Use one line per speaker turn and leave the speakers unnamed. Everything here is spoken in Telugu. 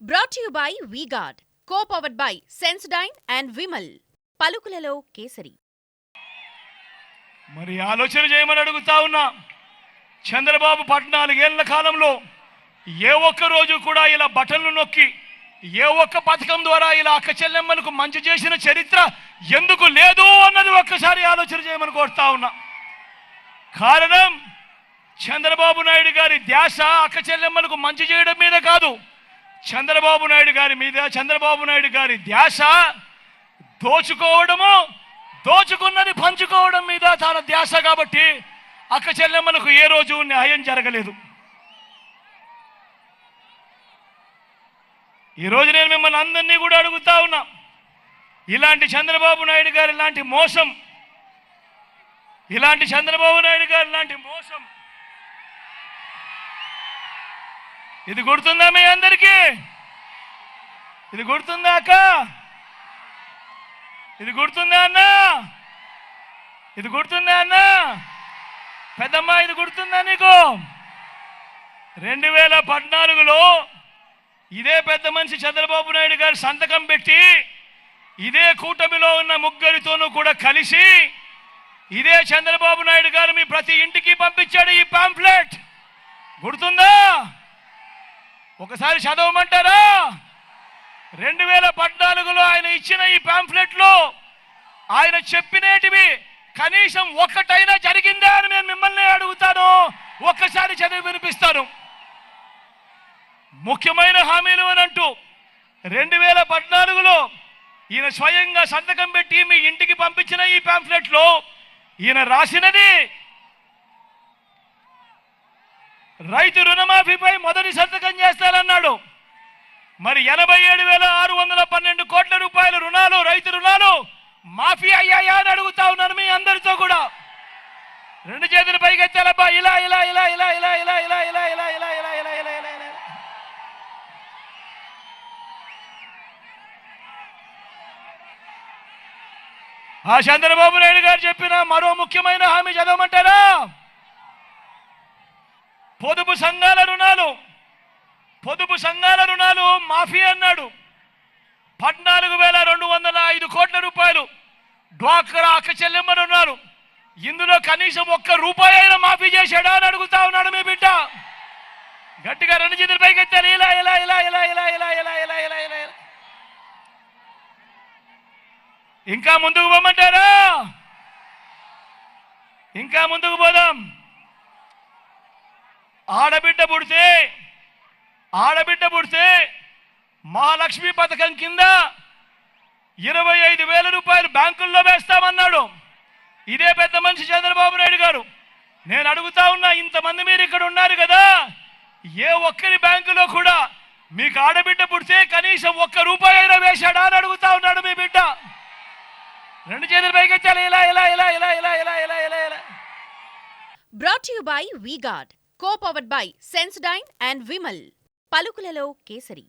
Brought you by V Guard co powered by Sensodyne and Vimal పలుకులలో kesari.
మరి ఆలోచన చేయమని అడుగుతా ఉన్నా చంద్రబాబు పద్నాలుగేళ్ళ కాలంలో ఏ ఒక్క రోజు కూడా ఇలా బటన్లు నొక్కి ఏ ఒక్క పథకం ద్వారా ఇలా అక్క చెల్లెమ్మలకు మంచి చేసిన చరిత్ర ఎందుకు లేదు అన్నది ఒక్కసారి ఆలోచన చేయమని కోరుతా ఉన్నా. కారణం చంద్రబాబు నాయుడు గారి ధ్యాస అక్క చెల్లెమ్మలకు మంచి చేయడం మీద కాదు. చంద్రబాబు నాయుడు గారి మీద చంద్రబాబు నాయుడు గారి ధ్యాస దోచుకోవడము దోచుకున్నది పంచుకోవడం మీద తన ధ్యాస కాబట్టి అక్క చెల్లెమ్మలకు ఏ రోజు న్యాయం జరగలేదు. ఈరోజు నేను మిమ్మల్ని అందరినీ కూడా అడుగుతా ఉన్నా ఇలాంటి చంద్రబాబు నాయుడు గారి ఇలాంటి మోసం ఇలాంటి చంద్రబాబు నాయుడు గారి లాంటి మోసం ఇది గుర్తుందా మీ అందరికీ? ఇది గుర్తుందా అక్క? ఇది గుర్తుందా అన్న? ఇది గుర్తుందా అన్న? పెద్దమ్మ ఇది గుర్తుందా నీకు? రెండు వేల పద్నాలుగులో ఇదే పెద్ద మనిషి చంద్రబాబు నాయుడు గారు సంతకం పెట్టి ఇదే కూటమిలో ఉన్న ముగ్గురితోనూ కూడా కలిసి ఇదే చంద్రబాబు నాయుడు గారు మీ ప్రతి ఇంటికి పంపించాడు ఈ పాంఫ్లెట్ గుర్తుందా? ఒకసారి చదవమంటారా? రెండు వేల పద్నాలుగులో ఆయన ఇచ్చిన ఈ పాంఫ్లెట్లో ఆయన చెప్పినేటివి కనీసం ఒక్కటైనా జరిగిందా అని నేను మిమ్మల్ని అడుగుతాను. ఒక్కసారి చదివి వినిపిస్తాను. ముఖ్యమైన హామీలు అని అంటూ రెండు వేల పద్నాలుగులో ఈయన స్వయంగా సంతకం పెట్టి మీ ఇంటికి పంపించిన ఈ పాంఫ్లెట్లో ఈయన రాసినది రైతు రుణమాఫీపై మొదటి సంతకం చేస్తానన్నాడు మరి ఎనభై ఏడు వేల ఆరు వందల పన్నెండు కోట్ల రూపాయల రుణాలు రైతు రుణాలు మాఫీ అయ్యాయా అని అడుగుతా ఉన్నాను మీ అందరితో కూడా రెండు చేతులు పైకి ఇలా ఇలా ఇలా ఇలా ఇలా ఇలా ఇలా ఇలా ఇలా ఇలా ఇలా ఇలా ఇలా ఇలా ఇలా ఆ చంద్రబాబు నాయుడు గారు చెప్పిన మరో ముఖ్యమైన హామీ చదవమంటారా పొదుపు సంఘాల రుణాలు పొదుపు సంఘాల రుణాలు మాఫీ అన్నాడు. పద్నాలుగు వేల రెండు వందల ఐదు కోట్ల రూపాయలు డ్వాక్రా అక్క చెల్లెమ్మ రుణాలు ఇందులో కనీసం ఒక్క రూపాయి అయినా మాఫీ చేశాడా అని అడుగుతా ఉన్నాడు మీ బిడ్డ. గట్టిగా రెండు చేతుల పైకి ఎత్తారు ఇలా ఇలా ఇలా ఇలా ఇలా ఇలా ఇలా ఇలా ఇలా ఇలా ఇలా. ఇంకా ముందుకు పోమంటారా? ఇంకా ముందుకు పోదాం. ఆడబిడ్డ పుడితే ఆడబిడ్డ పుడితే మహాలక్ష్మి పథకం కింద ఇరవై ఐదు వేల రూపాయలు బ్యాంకుల్లో వేస్తామన్నాడు. ఇదే పెద్ద మనిషి చంద్రబాబు నాయుడు గారు. నేను అడుగుతా ఉన్నా ఇంతమంది మీరు ఇక్కడ ఉన్నారు కదా ఏ ఒక్కరి బ్యాంకులో కూడా మీకు ఆడబిడ్డ పుడితే కనీసం ఒక్క రూపాయి అయినా వేశాడా అని అడుగుతా ఉన్నాడు మీ బిడ్డ. రెండు చేతులు పైకి ఇలా ఇలా ఇలా ఇలా ఇలా ఇలా ఇలా ఇలా. ఇలా
brought you by V Guard powered by Sensodyne and Vimal పలుకులలో kesari.